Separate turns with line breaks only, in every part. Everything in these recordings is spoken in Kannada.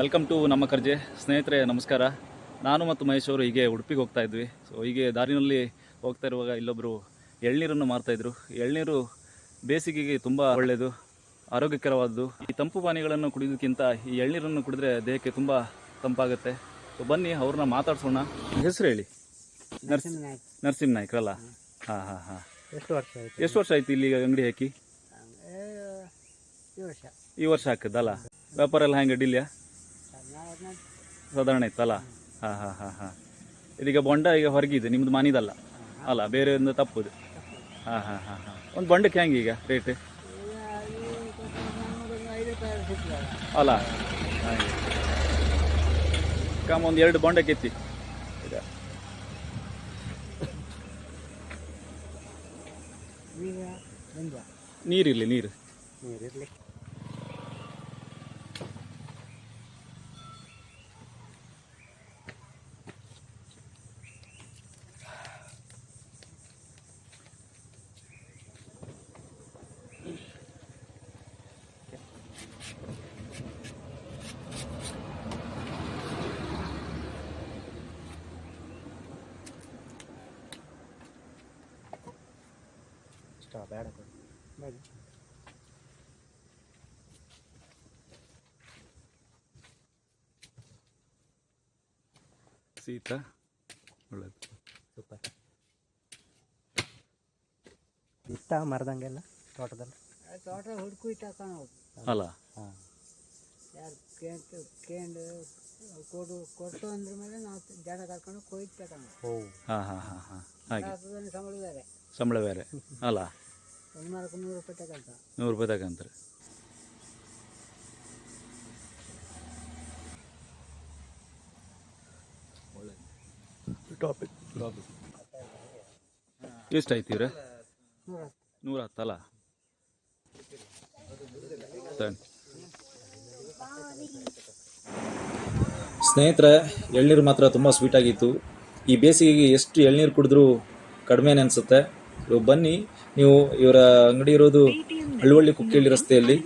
ವೆಲ್ಕಮ್ ಟು ನಮ್ಮ ಕರ್ಜೆ ಸ್ನೇಹಿತರೆ ನಮಸ್ಕಾರ. ನಾನು ಮತ್ತು ಮಹೇಶ್ ಅವರು ಹೀಗೆ ಉಡುಪಿಗೆ ಹೋಗ್ತಾ ಇದ್ವಿ. ಸೊ ಹೀಗೆ ದಾರಿನಲ್ಲಿ ಹೋಗ್ತಾ ಇರುವಾಗ ಇಲ್ಲೊಬ್ಬರು ಎಳ್ನೀರನ್ನು ಮಾರ್ತಾಯಿದ್ರು ಎಳ್ನೀರು ಬೇಸಿಗೆಗೆ ತುಂಬ ಒಳ್ಳೆಯದು ಆರೋಗ್ಯಕರವಾದದ್ದು. ಈ ತಂಪು ಪಾನೀಯಗಳನ್ನು ಕುಡಿಯೋದಕ್ಕಿಂತ ಈ ಎಳ್ನೀರನ್ನು ಕುಡಿದ್ರೆ ದೇಹಕ್ಕೆ ತುಂಬ ತಂಪಾಗುತ್ತೆ. ಸೊ ಬನ್ನಿ ಅವ್ರನ್ನ ಮಾತಾಡ್ಸೋಣ. ಹೆಸರು ಹೇಳಿ? ನರ್ಸಿಂಹ
ನಾಯ್ಕ.
ನರಸಿಂಹ ನಾಯ್ಕರಲ್ಲ ಹಾಂ ಹಾಂ ಹಾಂ.
ಎಷ್ಟು ವರ್ಷ ಆಯ್ತು?
ಎಷ್ಟು ವರ್ಷ ಆಯ್ತು ಇಲ್ಲಿ ಅಂಗಡಿ ಹಾಕಿ?
ಈ ವರ್ಷ.
ಈ ವರ್ಷ ಹಾಕಿದ್ದಲ್ಲ ವ್ಯಾಪಾರ ಎಲ್ಲ ಹೆಂಗೆ ಅಡ್ಡಿಲ್ಯಾ? ಸಾಧಾರಣ ಇತ್ತಲ್ಲ? ಹಾಂ ಹಾಂ ಹಾಂ ಹಾಂ. ಇದೀಗ ಬೊಂಡ ಈಗ ಹೊರಗಿದೆ ನಿಮ್ದು ಮನಿದಲ್ಲ. ಅಲ್ಲ ಬೇರೆ ಒಂದು ತಪ್ಪುದು. ಹಾಂ ಹಾಂ ಹಾಂ ಹಾಂ. ಒಂದು ಬೊಂಡಕ್ಕೆ ಹೆಂಗೆ ಈಗ ರೇಟ್ ಅಲ್ಲ ಹಾಗೆ. ಕಾಮ ಒಂದು ಎರಡು ಬೊಂಡಕ್ಕೆ ಎತ್ತಿ ಈಗ ನೀರಿರಲಿ ನೀರು.
ನೀರಿರಲಿ. ಇಷ್ಟ ಬೇಡ ಕೊಡಿ ಬೇಡ
ಶೀತ ಒಳ್ಳೇದು
ಸೂಪರ್ ಇಷ್ಟ ಮರದಂಗೆಲ್ಲ ತೋಟದಲ್ಲಿ ತೋಟ ಹುಡುಕು ಇಟ್ಟ ಕಾಣೋದು
ಅಲ್ಲ
ಹಾಂ ಯಾರು ಕೇಂಟ್ ಕೇಂಡು ಕೊಡು ಕೊಟ್ಟು ಅಂದ್ರ ಮೇಲೆ ನಾವು ಜನ ಕರ್ಕೊಂಡು ಕೊಯ್ದು ಹಾ ಓ
ಹಾಂ ಹಾಂ ಹಾಂ ಹಾಂ ಹಾಗೆ
ಸಂಬಳ ಬೇರೆ
ಸಂಬಳ ಬೇರೆ. ಅಲ್ಲ?
ನೂರು ರೂಪಾಯಿ
ತಗೊಂತಾರೆ.
ಎಷ್ಟು ಟಾಪಿಕ್
ಎಷ್ಟಾಯ್ತು ಇವ್ರೆ?
ನೂರ
ಹತ್ತಲ್ಲ ಸ್ನೇಹಿತರೆ ಎಳ್ನೀರು ಮಾತ್ರ ತುಂಬ ಸ್ವೀಟಾಗಿತ್ತು ಈ ಬೇಸಿಗೆಗೆ ಎಷ್ಟು ಎಳ್ನೀರು ಕುಡಿದ್ರೂ ಕಡಿಮೆನೇ ಅನಿಸುತ್ತೆ. ಬನ್ನಿ, ನೀವು ಇವರ ಅಂಗಡಿ ಇರೋದು ಹಳ್ಳುವಳ್ಳಿ ಕುಕ್ಕಿಹಳ್ಳಿ ರಸ್ತೆಯಲ್ಲಿ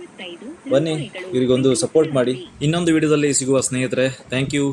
ಬನ್ನಿ, ಇವರಿಗೊಂದು ಸಪೋರ್ಟ್ ಮಾಡಿ. ಇನ್ನೊಂದು ವಿಡಿಯೋದಲ್ಲಿ ಸಿಗುವ ಸ್ನೇಹಿತರೆ ಥ್ಯಾಂಕ್ ಯು